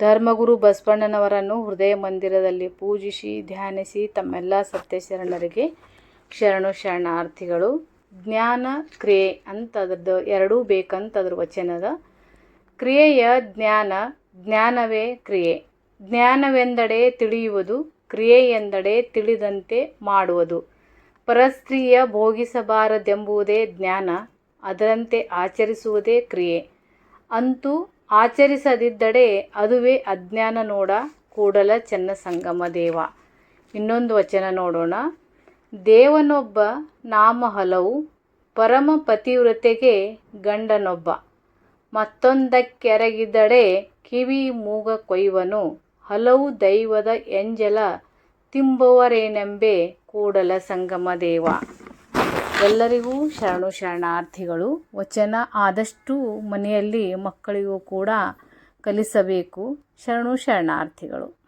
ಧರ್ಮಗುರು ಬಸವಣ್ಣನವರನ್ನು ಹೃದಯ ಮಂದಿರದಲ್ಲಿ ಪೂಜಿಸಿ, ಧ್ಯಾನಿಸಿ ತಮ್ಮೆಲ್ಲ ಸತ್ಯ ಶರಣರಿಗೆ ಶರಣು ಶರಣಾರ್ಥಿಗಳು. ಜ್ಞಾನ ಕ್ರಿಯೆ ಅಂತ ಅದರದ್ದು ಎರಡೂ ಬೇಕಂತ ಅದ್ರ ವಚನದ. ಕ್ರಿಯೆಯ ಜ್ಞಾನ, ಜ್ಞಾನವೇ ಕ್ರಿಯೆ. ಜ್ಞಾನವೆಂದಡೆ ತಿಳಿಯುವುದು ಕ್ರಿಯೆ ಎಂದಡೆ ತಿಳಿದಂತೆ ಮಾಡುವುದು. ಪರಸ್ತ್ರೀಯ ಭೋಗಿಸಬಾರದೆಂಬುದೇ ಜ್ಞಾನ, ಅದರಂತೆ ಆಚರಿಸುವುದೇ ಕ್ರಿಯೆ. ಅಂತೂ ಆಚರಿಸದಿದ್ದಡೆ ಅದುವೇ ಅಜ್ಞಾನ ನೋಡ, ಕೂಡಲ ಚೆನ್ನ ಸಂಗಮ ದೇವ. ಇನ್ನೊಂದು ವಚನ ನೋಡೋಣ. ದೇವನೊಬ್ಬ ನಾಮ ಹಲವು ಪರಮ ಪತಿವ್ರತೆಗೆ ಗಂಡನೊಬ್ಬ. ಮತ್ತೊಂದಕ್ಕೆರಗಿದಡೆ ಕಿವಿ ಮೂಗ ಕೊಯ್ವನು. ಹಲವು ದೈವದ ಎಂಜಲ ತಿಂಬುವರೇನೆಂಬೆ ಕೂಡಲ ಸಂಗಮ ದೇವ. ಎಲ್ಲರಿಗೂ ಶರಣು ಶರಣಾರ್ಥಿಗಳು ವಚನ ಆದಷ್ಟು ಮನೆಯಲ್ಲಿ ಮಕ್ಕಳಿಗೂ ಕೂಡ ಕಲಿಸಬೇಕು. ಶರಣು ಶರಣಾರ್ಥಿಗಳು.